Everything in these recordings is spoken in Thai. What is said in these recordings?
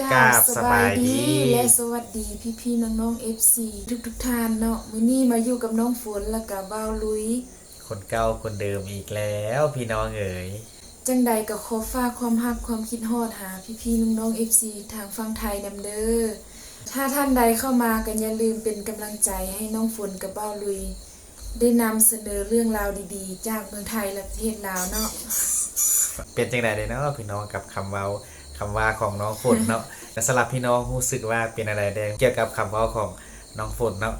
กกราราบบสสบาบายยดีดี และสวัสดีพี่พี่ๆน้องๆ FC ทุกทุกๆท่านเนาะมื้อนี้มาอยู่กับน้องฝนและกับบ่าวลุย คนเก่าคนเดิมอีกแล้วพี่น้องเอ๋ยจังใดก็ขอฝากความฮักความคิดฮอดหาพี่พี่ๆน้องๆ FC ทางฝั่งไทยนำเด้อถ้าท่านใดเข้ามาก็อย่าลืมเป็นกำลังใจให้น้องฝนกับบ่าวลุย ได้นำเสนอเรื่องราวดีๆ จากเมืองไทยและประเทศลาวเนาะเป็นจังไดเลยเนาะพี่น้องกับคำเว้า คำว่าของน้องฝนเนาะแต่สำหรับพี่น้องรู้สึกว่าเป็นอะไรแดงเกี่ยวกับคำเว้าของน้องฝนเนาะ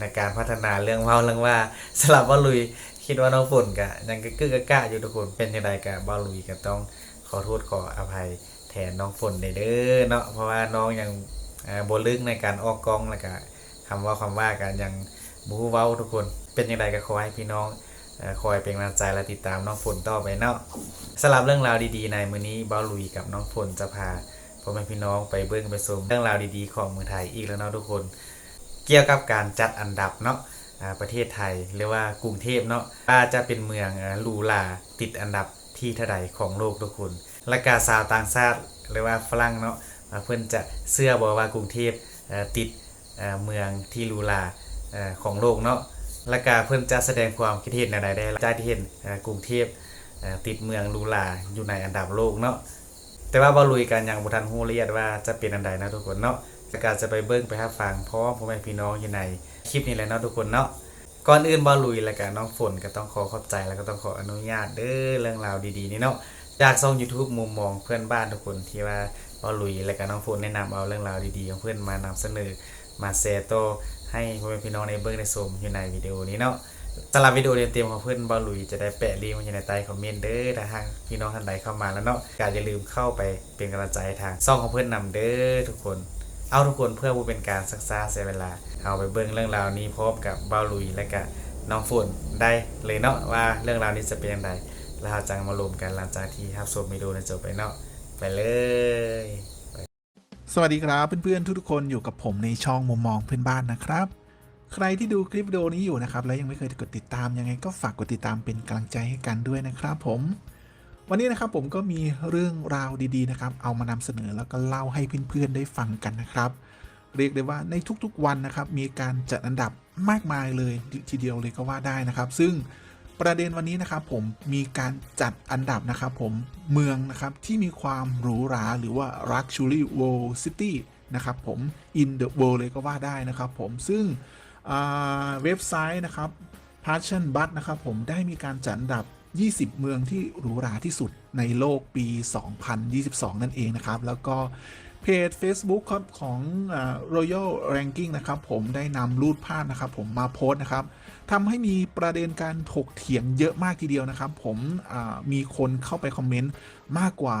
ในการพัฒนาเรื่องเว้าเรื่องว่าสำหรับว่าลุยคิดว่าน้องฝนกะยังกึกกึกะอยู่ทุกคนเป็นจังไดกะบ่าลุยก็ต้องขอโทษขออภัยแทนน้องฝนได้เด้อเนาะเพราะว่าน้องยังบลึกในการออกกล้องแล้วก็คำว่าคำว่ากันยังบู้เว้าทุกคนเป็นจังไดก็ขอให้พี่น้อง คอยเป็นกำลังใจและติดตามน้องฝนต่อไปเนาะสำหรับเรื่องราวดีๆ ในมื้อนี้เบ้าลุยกับน้องฝนจะพาพ่อแม่พี่น้องไปเบิ่งไปชมเรื่องราวดีๆ ของเมืองไทยอีกแล้วเนาะทุกคน เกี่ยวกับการจัดอันดับเนาะประเทศไทยหรือว่ากรุงเทพเนาะว่าจะเป็นเมืองอ่าหรูหราติดอันดับที่เท่าใดของโลกทุกคนและกาสาวต่างชาติหรือว่าฝรั่งเนาะเพิ่อนจะเชื่อบ่ว่ากรุงเทพติดเมืองที่หรูหราของโลกเนาะ และก็เพิ่นจะแสดงความคิดเห็นใดๆได้จากที่เห็นกรุงเทพติดเมืองหรูหราอยู่ในอันดับโลกเนาะแต่ว่าบ่ลุยกันอยังบ่ทันฮู้ละเอียดว่าจะเป็นอันใดนะทุกคนเนาะแล้วก็จะไปเบิ่งไปรับฟังพร้อมพ่อแม่พี่น้องอยู่ในคลิปนี้แหละเนาะทุกคนเนาะก่อนอื่นบ่ลุยแล้วก็น้องฝนก็ต้องขอขอบใจแล้วก็ต้องขออนุญาตเด้อเรื่องราวดีๆนี่เนาะจากช่อง YouTube มุมมองเพื่อนบ้านทุกคนที่ว่าบ่ลุยแล้วก็น้องฝนแนะนำเอาเรื่องราวดีๆของเพื่อนมานำเสนอมาแชร์ต่อ ให้พ่อแม่พี่น้องในเบิ่งในชมอยู่ในวิดีโอนี้เนาะสำหรับวิดีโอเต็มของเพื่อนบอลลุยจะได้แปะลิงก์ไว้อยู่ในใต้คอมเมนต์เด้อถ้าหากพี่น้องท่านใดเข้ามาแล้วเนาะก็อย่าลืมเข้าไปเป็นกำลังใจทางช่องของเพื่อนนำเด้อทุกคน เอาทุกคนเพื่อบ่เป็นการซักซ่าเสียเวลา เอาไปเบิ่งเรื่องราวนี้พร้อมกับบอลลุยและก็น้องฝนได้เลยเนาะว่าเรื่องราวนี้จะเป็นอย่างไรแล้วเราจะมารวมกันหลังจากที่รับชมวิดีโอในจบไปเนาะไปเลย สวัสดีครับเพื่อนๆทุกๆคนอยู่กับผมในช่องมุมมองเพื่อนบ้านนะครับ ใครที่ดูคลิปวิดีโอนี้อยู่นะครับและยังไม่เคยกดติดตามยังไงก็ฝากกดติดตามเป็นกำลังใจให้กันด้วยนะครับผม วันนี้นะครับผมก็มีเรื่องราวดีๆนะครับ เอามานำเสนอแล้วก็เล่าให้เพื่อนๆได้ฟังกันนะครับ เรียกได้ว่าในทุกๆวันนะครับมีการจัดอันดับมากมายเลยทีเดียวเลยก็ว่าได้นะครับ ซึ่ง ประเด็นวันนี้นะครับผมมีการจัดอันดับนะครับผมเมืองนะครับที่มีความหรูหราหรือว่า luxury world city นะครับผม in the world เลยก็ว่าได้นะครับผมซึ่งเว็บไซต์นะครับ Passion b u t นะครับผมได้มีการจัดอันดับ 20 เมืองที่หรูหราที่สุดในโลกปี 2022 นั่นเองนะครับ แล้วก็ เพจ Facebook ครับของอ Royal Ranking นะครับผมได้นำรูปภาพนะครับผมมาโพสต์นะครับทำให้มีประเด็นการถกเถียงเยอะมากทีเดียวนะครับ ผมมีคนเข้าไปคอมเมนต์มากกว่า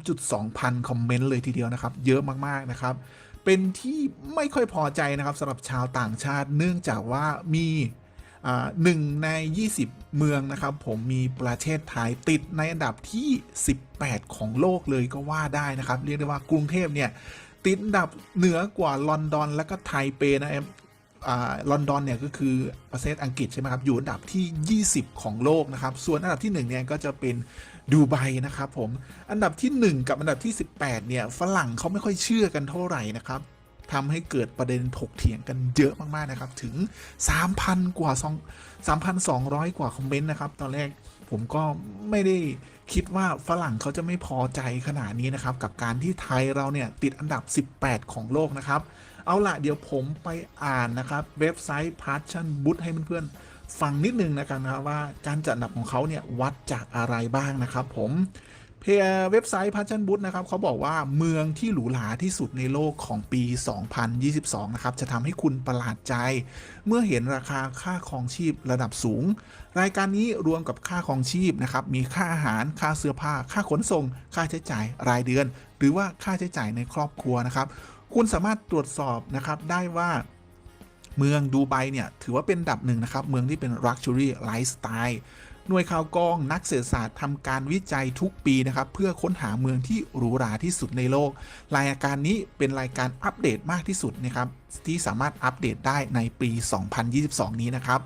3.2 พันคอมเมนต์เลยทีเดียวนะครับ เยอะมาก ๆ นะครับ เป็นที่ไม่ค่อยพอใจนะครับสำหรับชาวต่างชาติ เนื่องจากว่ามี หนึ่งใน 20 เมืองนะครับผมมีประเทศไทยติดในอันดับที่ 18 ของโลกเลยก็ว่าได้นะครับ เรียกได้ว่ากรุงเทพเนี่ยติดอันดับเหนือกว่าลอนดอนและก็ไทเปนะครับอ่าลอนดอนเนี่ยก็คือประเทศอังกฤษใช่ไหมครับอยู่อันดับที่ 20 ของโลกนะครับส่วนอันดับที่1เนี่ยก็จะเป็นดูไบนะครับผมอันดับที่ 1 กับอันดับที่ 18เนี่ยฝรั่งเขาไม่ค่อยเชื่อกันเท่าไหร่นะครับ ทำให้เกิดประเด็นถกเถียงกันเยอะมาก ๆ นะครับ ถึง 3,000 กว่า3,200 กว่า คอมเมนต์ นะครับ ตอนแรกผมก็ไม่ได้คิดว่าฝรั่งเขาจะไม่พอใจขนาดนี้ นะครับ กับการที่ไทยเรา เนี่ย ติดอันดับ 18 ของโลก นะครับ เอาละเดี๋ยวผมไปอ่าน นะครับ เว็บไซต์ p a s s i o n b o o t ให้เพื่อนๆฟังนิดนึงนะครับว่าการจัดอันดับของเขาเนี่ยวัดจากอะไรบ้างนะครับ ผม เพจเว็บไซต์ p a s s i o n b o o t นะครับเขาบอกว่าเมืองที่หรูหราที่สุดในโลกของปี 2022 นะครับ จะทำให้คุณประหลาดใจ เมื่อเห็นราคาค่าครองชีพระดับสูง รายการนี้รวมกับค่าครองชีพนะครับ มีค่าอาหารค่าเสื้อผ้า ค่าขนส่ง ค่าใช้จ่ายรายเดือน หรือว่าค่าใช้จ่ายในครอบครัวนะครับ คุณสามารถตรวจสอบนะครับได้ว่าเมืองดูไบเนี่ย ถือว่าเป็นอันดับหนึ่งนะครับ เมืองที่เป็น Luxury Lifestyle หน่วยข่าวกรองนักเศรษฐศาสตร์ทำการวิจัยทุกปีนะครับ เพื่อค้นหาเมืองที่หรูหราที่สุดในโลก รายการนี้เป็นรายการอัปเดตมากที่สุดนะครับ ที่สามารถอัปเดตได้ในปี 2022 นี้นะครับ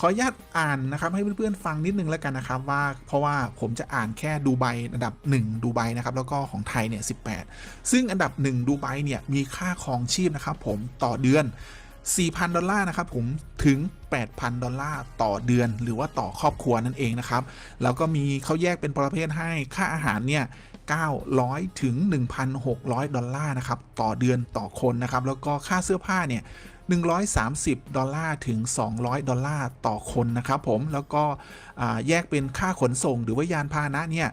ขออนุญาตอ่านนะครับให้เพื่อนๆฟังนิดนึงแล้วกันนะครับว่าเพราะว่าผมจะอ่านแค่ดูไบอันดับ 1 ดูไบนะครับแล้วก็ของไทยเนี่ย 18 ซึ่งอันดับ 1 ดูไบเนี่ยมีค่าครองชีพนะครับผมต่อเดือน 4,000 ดอลลาร์นะครับผมถึง 8,000 ดอลลาร์ต่อเดือน หรือว่าต่อครอบครัวนั่นเองนะครับ แล้วก็มีเขาแยกเป็นประเภทให้ค่าอาหารเนี่ย900 ถึง 1,600 ดอลลาร์นะครับต่อเดือนต่อคนนะครับ แล้วก็ค่าเสื้อผ้าเนี่ย130 ดอลลาร์ถึง 200 ดอลลาร์ต่อคนนะครับผมแล้วก็แยกเป็นค่าขนส่งหรือว่ายานพาหนะเนี่ย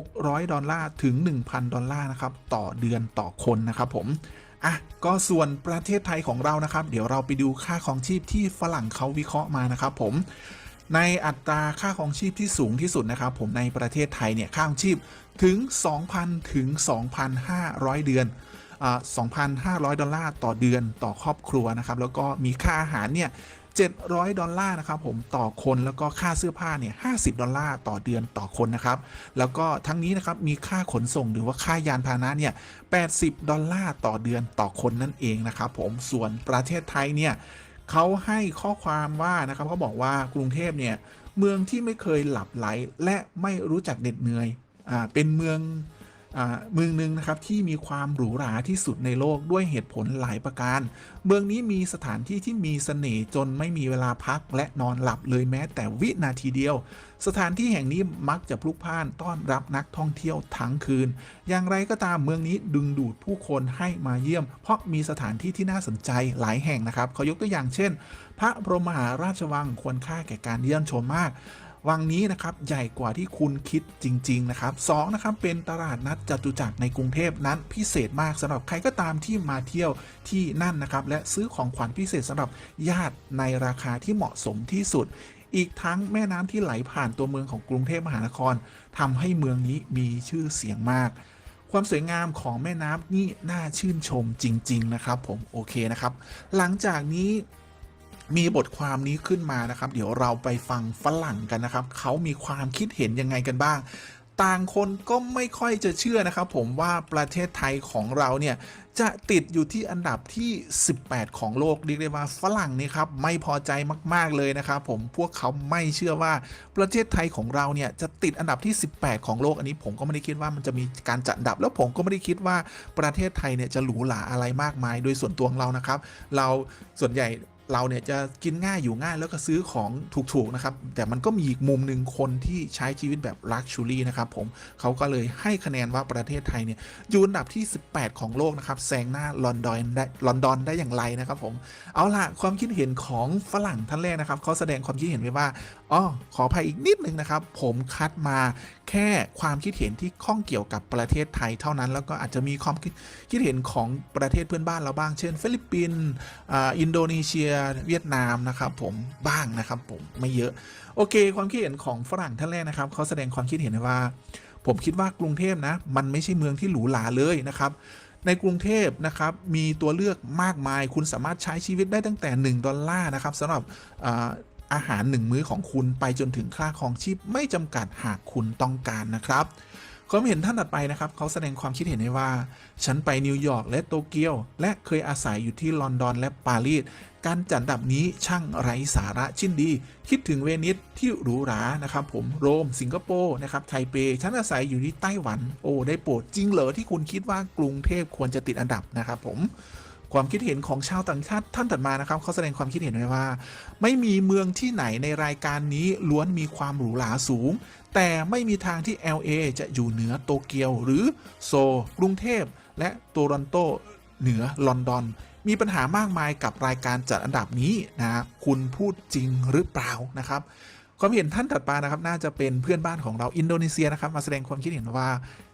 600 ดอลลาร์ถึง 1,000 ดอลลาร์นะครับต่อเดือนต่อคนนะครับผม อะก็ส่วนประเทศไทยของเรานะครับ เดี๋ยวเราไปดูค่าของชีพที่ฝรั่งเขาวิเคราะห์มานะครับ ผมในอัตราค่าของชีพที่สูงที่สุดนะครับ ผมในประเทศไทยเนี่ยค่าของชีพถึง 2,000 ถึง 2,500 เดือนอ่า2,500 ดอลลาร์ต่อเดือนต่อครอบครัวนะครับ แล้วก็มีค่าอาหารเนี่ย 700 ดอลลาร์นะครับผมต่อคนแล้วก็ค่าเสื้อผ้าเนี่ย50 ดอลลาร์ต่อเดือนต่อคนนะครับ แล้วก็ทั้งนี้นะครับมีค่าขนส่งหรือว่าค่ายานพาหนะเนี่ย80 ดอลลาร์ต่อเดือนต่อคนนั่นเองนะครับผมส่วนประเทศไทยเนี่ยเขาให้ข้อความว่านะครับเขาบอกว่ากรุงเทพเนี่ยเมืองที่ไม่เคยหลับไหลและไม่รู้จักเหน็ดเหนื่อยอ่าเป็นเมือง เมืองหนึ่งนะครับที่มีความหรูหราที่สุดในโลกด้วยเหตุผลหลายประการ เมืองนี้มีสถานที่ที่มีเสน่ห์จนไม่มีเวลาพักและนอนหลับเลยแม้แต่วินาทีเดียว สถานที่แห่งนี้มักจะพลุกพล่านต้อนรับนักท่องเที่ยวทั้งคืน อย่างไรก็ตามเมืองนี้ดึงดูดผู้คนให้มาเยี่ยม เพราะมีสถานที่ที่น่าสนใจหลายแห่งนะครับเขายกตัวอย่างเช่น พระบรมมหาราชวังควรค่าแก่การเยี่ยมชมมาก วังนี้นะครับใหญ่กว่าที่คุณคิดจริง ๆ นะครับสองนะครับเป็นตลาดนัดจตุจักรในกรุงเทพนั้นพิเศษมากสำหรับใครก็ตามที่มาเที่ยวที่นั่นนะครับ และซื้อของขวัญพิเศษสำหรับญาติในราคาที่เหมาะสมที่สุดอีกทั้งแม่น้ำที่ไหลผ่านตัวเมืองของกรุงเทพมหานครทำให้เมืองนี้มีชื่อเสียงมาก ความสวยงามของแม่น้ำนี่น่าชื่นชมจริง ๆ นะครับ ผมโอเคนะครับ หลังจากนี้ มีบทความนี้ขึ้นมานะครับ เดี๋ยวเราไปฟังฝรั่งกันนะครับ เขามีความคิดเห็นยังไงกันบ้าง ต่างคนก็ไม่ค่อยจะเชื่อนะครับ ผมว่าประเทศไทยของเราเนี่ยจะติดอยู่ที่อันดับที่ 18 ของโลกเรียกได้ว่าฝรั่งนี่ครับไม่พอใจมาก ๆ เลยนะครับผมพวกเขาไม่เชื่อว่าประเทศไทยของเราเนี่ยจะติดอันดับที่ 18 ของโลกอันนี้ผมก็ไม่ได้คิดว่ามันจะมีการจัดอันดับ แล้วผมก็ไม่ได้คิดว่าประเทศไทยเนี่ยจะหรูหราอะไรมากมาย โดยส่วนตัวของเรานะครับ เราส่วนใหญ่ เราเนี่ยจะกินง่ายอยู่ง่ายแล้วก็ซื้อของถูกๆนะครับ แต่มันก็มีอีกมุมหนึ่งคนที่ใช้ชีวิตแบบลักชูรี่นะครับผมเขาก็เลยให้คะแนนว่าประเทศไทยเนี่ยอยู่อันดับที่ 18 ของโลกนะครับแซงหน้าลอนดอนได้ลอนดอนได้อย่างไรนะครับผมเอาล่ะความคิดเห็นของฝรั่งท่านแรกนะครับเขาแสดงความคิดเห็นไว้ว่า อ๋อขออภัยอีกนิดนึงนะครับ ผมคัดมาแค่ความคิดเห็นที่ข้องเกี่ยวกับประเทศไทยเท่านั้น แล้วก็อาจจะมีความคิดเห็นของประเทศเพื่อนบ้านเราบ้าง เช่น ฟิลิปปินส์อินโดนีเซีย เวียดนามนะครับผมบ้างนะครับผมไม่เยอะ โอเค ความคิดเห็นของฝรั่งท่านแรกนะครับเขาแสดงความคิดเห็นว่า ผมคิดว่ากรุงเทพนะ มันไม่ใช่เมืองที่หรูหราเลยนะครับในกรุงเทพนะครับมีตัวเลือกมากมาย คุณสามารถใช้ชีวิตได้ตั้งแต่ 1 ดอลลาร์นะครับสำหรับ อาหารหนึ่งมื้อของคุณไปจนถึงค่าของชีพไม่จำกัดหากคุณต้องการนะครับความเห็นท่านถัดไปนะครับเขาแสดงความคิดเห็นไว้ว่า ฉันไปนิวยอร์กและโตเกียว และเคยอาศัยอยู่ที่ลอนดอนและปารีสการจัดอันดับนี้ช่างไร้สาระชิ้นดี คิดถึงเวนิสที่หรูหรานะครับผมโรม สิงคโปร์นะครับไทเป ฉันอาศัยอยู่ที่ไต้หวัน โอ้ได้โปรดจริงเหรอที่คุณคิดว่ากรุงเทพควรจะติดอันดับนะครับผม ความคิดเห็นของชาวต่างชาติท่านถัดมานะครับเขาแสดงความคิดเห็นไว้ว่า ไม่มีเมืองที่ไหนในรายการนี้ล้วนมีความหรูหราสูง แต่ไม่มีทางที่ LA จะอยู่เหนือโตเกียว หรือโซลกรุงเทพ และโตรอนโตเหนือลอนดอน มีปัญหามากมายกับรายการจัดอันดับนี้นะคุณพูดจริงหรือเปล่านะครับความเห็นท่านถัดมานะครับ น่าจะเป็นเพื่อนบ้านของเราอินโดนีเซียนะครับ มาแสดงความคิดเห็นว่า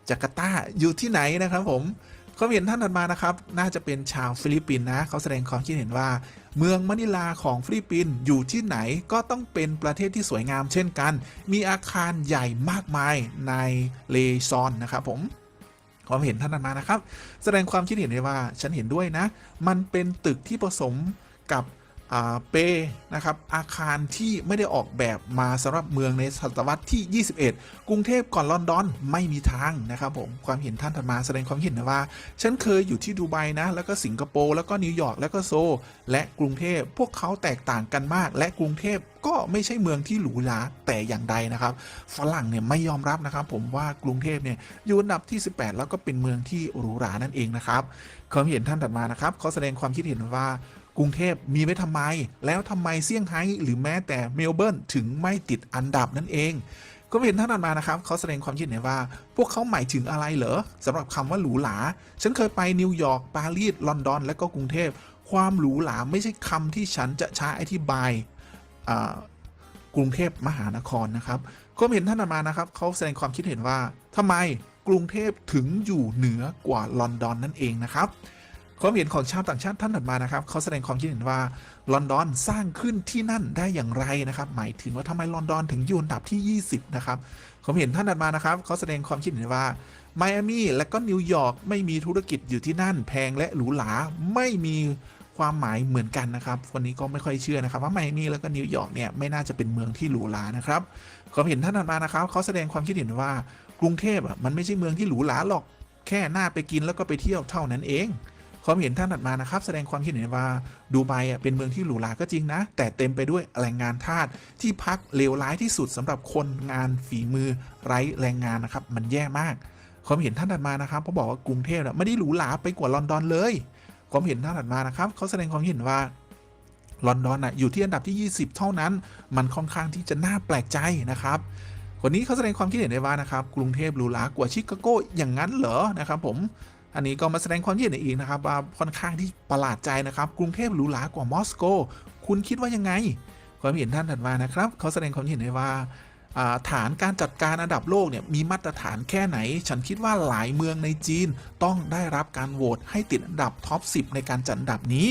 จาการ์ตาอยู่ที่ไหนนะครับผม ความเห็นท่านถัดมานะครับ น่าจะเป็นชาวฟิลิปปินส์นะ เขาแสดงความคิดเห็นว่า เมืองมะนิลาของฟิลิปปินส์อยู่ที่ไหนก็ต้องเป็นประเทศที่สวยงามเช่นกัน มีอาคารใหญ่มากมายในเลซอนนะครับผมความเห็นท่านถัดมานะครับ แสดงความคิดเห็นไว้ว่าฉันเห็นด้วยนะ มันเป็นตึกที่ผสมกับ เปนะครับอาคารที่ไม่ได้ออกแบบมาสำหรับเมืองในศตวรรษที่ 21 กรุงเทพก่อนลอนดอนไม่มีทางนะครับผมความเห็นท่านถัดมาแสดงความเห็นนะว่า ฉันเคยอยู่ที่ดูไบนะ แล้วก็สิงคโปร์แล้วก็นิวยอร์กแล้วก็โซ และกรุงเทพพวกเขาแตกต่างกันมาก และกรุงเทพก็ไม่ใช่เมืองที่หรูหราแต่อย่างใดนะครับ ฝรั่งเนี่ยไม่ยอมรับนะครับ ผมว่ากรุงเทพเนี่ยอยู่อันดับที่ 18 แล้วก็เป็นเมืองที่หรูหรานั่นเองนะครับความเห็นท่านถัดมานะครับเขาแสดงความคิดเห็นว่า กรุงเทพมีไว้ทำไม แล้วทำไมเซี่ยงไฮ้หรือแม้แต่เมลเบิร์นถึงไม่ติดอันดับนั่นเองก็เห็นท่านถัดมานะครับเขาแสดงความคิดเห็นว่า พวกเขาหมายถึงอะไรเหรอสำหรับคำว่าหรูหราฉันเคยไปนิวยอร์กปารีสลอนดอน และก็กรุงเทพ ความหรูหราไม่ใช่คำที่ฉันจะใช้อธิบายกรุงเทพมหานครนะครับก็เห็นท่านถัดมานะครับเขาแสดงความคิดเห็นว่าทำไมกรุงเทพถึงอยู่เหนือกว่าลอนดอนนั่นเองนะครับ ความเห็นของชาวต่างชาติท่านถัดมานะครับเขาแสดงความคิดเห็นว่าลอนดอนสร้างขึ้นที่นั่นได้อย่างไรนะครับ หมายถึงว่าทำไมลอนดอนถึงอยู่อันดับที่ 20 นะครับความเห็นท่านถัดมานะครับเขาแสดงความคิดเห็นว่าไมอามี่และก็นิวยอร์กไม่มีธุรกิจอยู่ที่นั่นแพงและหรูหราไม่มีความหมายเหมือนกันนะครับวันนี้ก็ไม่ค่อยเชื่อนะครับ ว่าไมอามี่แล้วก็นิวยอร์กเนี่ยไม่น่าจะเป็นเมืองที่หรูหรานะครับความเห็นท่านถัดมานะครับเขาแสดงความคิดเห็นว่ากรุงเทพอะมันไม่ใช่เมืองที่หรูหราหรอกแค่หน้าไปกินแล้วก็ไปเที่ยวเท่านั้นเอง ความเห็นท่านถัดมานะครับ แสดงความคิดเห็นว่าดูไบอะเป็นเมืองที่หรูหราก็จริงนะ แต่เต็มไปด้วยแรงงานทาสที่พักเลวร้ายที่สุดสำหรับคนงานฝีมือไร้แรงงานนะครับ มันแย่มาก ความเห็นท่านถัดมานะครับเขาบอกว่ากรุงเทพน่ะไม่ได้หรูหราไปกว่าลอนดอนเลย ความเห็นท่านถัดมานะครับเขาแสดงความเห็นว่าลอนดอนอะอยู่ที่อันดับที่ 20 เท่านั้น มันค่อนข้างที่จะน่าแปลกใจนะครับ คนนี้เขาแสดงความคิดเห็นได้ว่านะครับ กรุงเทพหรูหรากว่าชิคาโกอย่างนั้นเหรอนะครับผม อันนี้ก็มาแสดงความคิดเห็นอีกนะครับว่าค่อนข้างที่ประหลาดใจนะครับ กรุงเทพหรูหรากว่ามอสโก คุณคิดว่ายังไง ความเห็นท่านถัดมานะครับเขาแสดงความเห็นได้ว่าอ่าฐานการจัดการอันดับโลกเนี่ยมีมาตรฐานแค่ไหน ฉันคิดว่าหลายเมืองในจีนต้องได้รับการโหวตให้ติดอันดับท็อป 10 ในการจัดอันดับนี้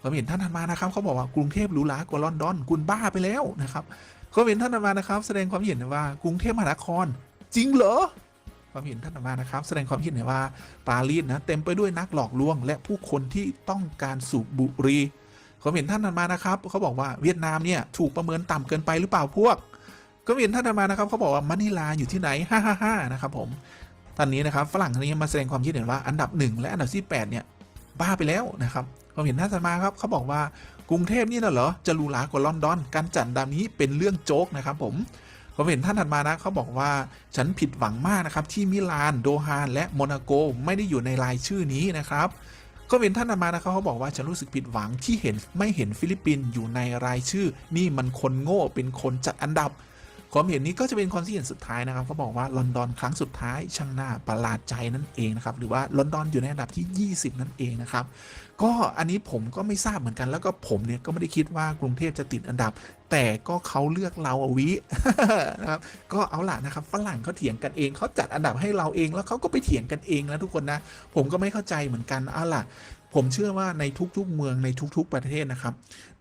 ความเห็นท่านถัดมานะครับเขาบอกว่ากรุงเทพหรูหรากว่าลอนดอนคุณบ้าไปแล้วนะครับความเห็นท่านถัดมานะครับ แสดงความเห็นว่ากรุงเทพมหานคร จริงเหรอ ความเห็นท่านถัดมานะครับ แสดงความคิดเห็นว่าปารีสนะเต็มไปด้วยนักหลอกลวง และผู้คนที่ต้องการสูบบุหรี่ความเห็นท่านถัดมานะครับเขาบอกว่าเวียดนามเนี่ยถูกประเมินต่ำเกินไปหรือเปล่าพวกความเห็นท่านถัดมานะครับเขาบอกว่ามะนิลาอยู่ที่ไหนฮ่าฮ่าฮ่านะครับผมตอนนี้นะครับฝรั่งคนนี้มาแสดงความคิดเห็นว่าอันดับหนึ่งและอันดับที่แปดเนี่ยบ้าไปแล้วนะครับความเห็นท่านถัดมาครับเขาบอกว่ากรุงเทพนี่นะเหรอจะหรูหรากว่าลอนดอน การจัดดับนี้เป็นเรื่องโจ๊กนะครับผม ผมเห็นท่านถัดมานะเขาบอกว่าฉันผิดหวังมากนะครับที่มิลานโดฮานและโมนาโกไม่ได้อยู่ในรายชื่อนี้นะครับก็เห็นท่านถัดมานะครับเขาบอกว่าฉันรู้สึกผิดหวังที่เห็นไม่เห็นฟิลิปปินส์อยู่ในรายชื่อ นี่มันคนโง่เป็นคนจัดอันดับความเห็นนี้ก็จะเป็นความคิดเห็นสุดท้ายนะครับเขาบอกว่าลอนดอนครั้งสุดท้ายช่างน่าประหลาดใจนั่นเองนะครับหรือว่าลอนดอนอยู่ในอันดับที่ 20 นั่นเองนะครับก็อันนี้ผมก็ไม่ทราบเหมือนกันแล้วก็ผมเนี่ยก็ไม่ได้คิดว่ากรุงเทพจะติดอันดับ แต่ก็เขาเลือกเราอวินะครับก็เอาล่ะนะครับฝรั่งเขาเถียงกันเองเขาจัดอันดับให้เราเองแล้วเขาก็ไปเถียงกันเองนะทุกคนนะ ผมก็ไม่เข้าใจเหมือนกันเอาล่ะ ผมเชื่อว่าในทุกๆเมืองในทุก ๆ ประเทศนะครับ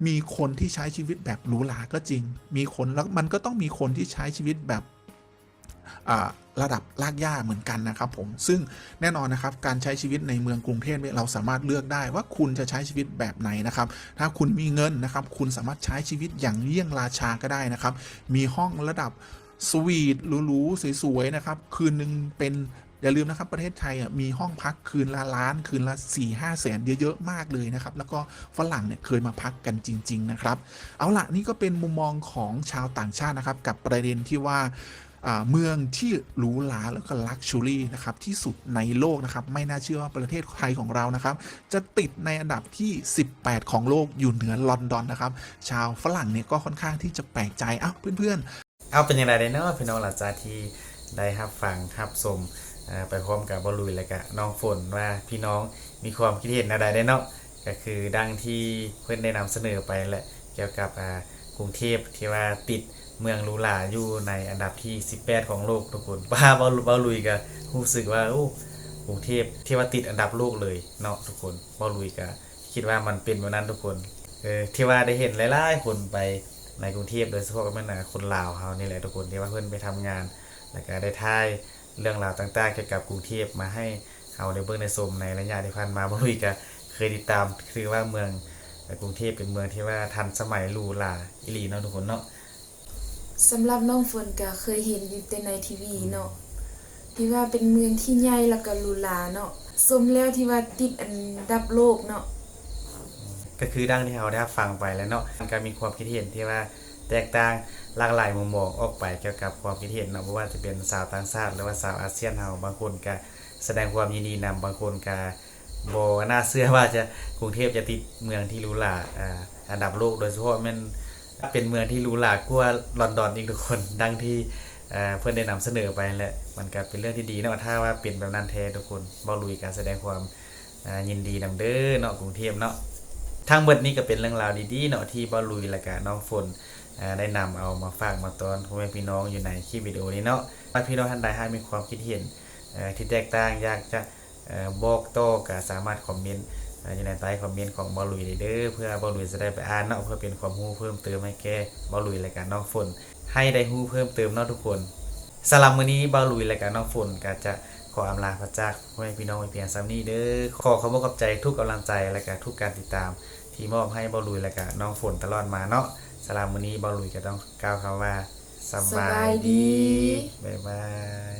มีคนที่ใช้ชีวิตแบบหรูหราก็จริง มีคนแล้วมันก็ต้องมีคนที่ใช้ชีวิตแบบ ระดับลากย่าเหมือนกันนะครับผมซึ่งแน่นอนนะครับการใช้ชีวิตในเมืองกรุงเทพเนี่ยเราสามารถเลือกได้ว่าคุณจะใช้ชีวิตแบบไหนนะครับถ้าคุณมีเงินนะครับคุณสามารถใช้ชีวิตอย่างเลี่ยงราชาก็ได้นะครับมีห้องระดับสวีทหรูๆสวยๆนะครับคืนหนึ่งเป็นอย่าลืมนะครับประเทศไทยอะมีห้องพักคืนละล้านคืนละ4ี่ห้าแสนเยอะๆมากเลยนะครับแล้วก็ฝรั่งเนี่ยเคยมาพักกันจริง ๆ นะครับ เอาละนี่ก็เป็นมุมมองของชาวต่างชาตินะครับกับประเด็นที่ว่า เมืองที่หรูหราแล้วก็ลักชูรี่นะครับที่สุดในโลกนะครับไม่น่าเชื่อว่าประเทศไทยของเรานะครับ จะติดในอันดับที่ 18 ของโลกอยู่เหนือลอนดอนนะครับ ชาวฝรั่งเนี่ยก็ค่อนข้างที่จะแปลกใจอ้าวเพื่อนๆเอาเป็นยังไงเด้เนาะพี่น้องหลังจากที่ได้รับฟังรับชมไปพร้อมกับบอลลุยและก็น้องฝนว่าพี่น้องมีความคิดเห็นอะไรได้เนาะก็คือดังที่เพื่อนได้นำเสนอไปแหละเกี่ยวกับกรุงเทพที่ว่าติด เมืองหรูหราอยู่ในอันดับที่ 18 ของโลกทุกคนบ้าบอลบอลลุยก็รู้สึกว่าโอ้กรุงเทพที่ว่าติดอันดับโลกเลยเนาะทุกคนบอลลุยก็คิดว่ามันเป็นแบบนั้นทุกคนเออที่ว่าได้เห็นหลายๆคนไปในกรุงเทพโดยเฉพาะก็แม่นคนลาวเขานี่แหละทุกคนที่ว่าเพื่อนไปทำงาน แล้วก็ได้ถ่ายเรื่องราวต่างๆเกี่ยวกับกรุงเทพมาให้เขาได้เบิ่งในชมในระยะที่ผ่านมาบ่ลุยก็เคยติดตามคือว่าเมืองกรุงเทพเป็นเมืองที่ว่าทันสมัยหรูหราอีหลีเนาะทุกคนเนาะ สำหรับน้องฝนก็เคยเห็นอยู่แต่ในทีวีเนาะที่ว่าเป็นเมืองที่ใหญ่แล้วก็หรูหราเนาะสมแล้วที่ว่าติดอันดับโลกเนาะก็คือดังที่เราได้ฟังไปแล้วเนาะมันก็มีความคิดเห็นที่ว่าแตกต่างหลากหลายมุมมองออกไปเกี่ยวกับความคิดเห็นเนาะบ่ว่าจะเป็นสาวต่างชาติหรือว่าสาวอาเซียนเฮาบางคนก็แสดงความยินดีนำบางคนก็บ่น่าเชื่อว่าจะกรุงเทพจะติดเมืองที่หรูหราอ่าอันดับโลกโดยเฉพาะแมัน เป็นเมืองที่รูหรากว่าลอนดอนอีกทุกคนดังที่เพื่อนได้นำเสนอไปแหละมันก็เป็นเรื่องที่ดีเนาะถ้าว่าเป็นแบบนั้นแท้ทุกคนบ่ลุยการแสดงความยินดีนำเด้อเนาะกรุงเทพเนาะทั้งหมดนี้ก็เป็นเรื่องราวดีๆเนาะที่บ่ลุยและก็น้องฝนได้นำเอามาฝากมาตอนพ่อแม่พี่น้องอยู่ในคลิปวิดีโอนี้เนาะถ้าพี่น้องท่านใดให้มีความคิดเห็นที่แตกต่างอยากจะบอกโต้ก็สามารถคอมเมนต์ อ่ออยู่ในใต้คอมเมนต์ของบ่ลุยได้เด้อเพื่อบ่ลุยจะได้ไปอ่านเนาะเพื่อเป็นความรู้เพิ่มเติมให้แก่บ่ลุยและก็น้องฝน ให้ได้รู้เพิ่มเติมเนาะทุกคนสำหรับมื้อนี้บ่ลุยและก็น้องฝนก็จะขออำลาพระจากพ่อแม่พี่น้องไว้เพียงซ้ำนี้เด้อขอขอบคุณขอบใจทุกกำลังใจและก็ทุกการติดตาม ที่มอบให้บอลลุยและก็น้องฝนตลอดมาเนาะสลามวันนี้บอลลุยก็ต้องกล่าวคำว่าสสบาบายยดีบ๊ายบาย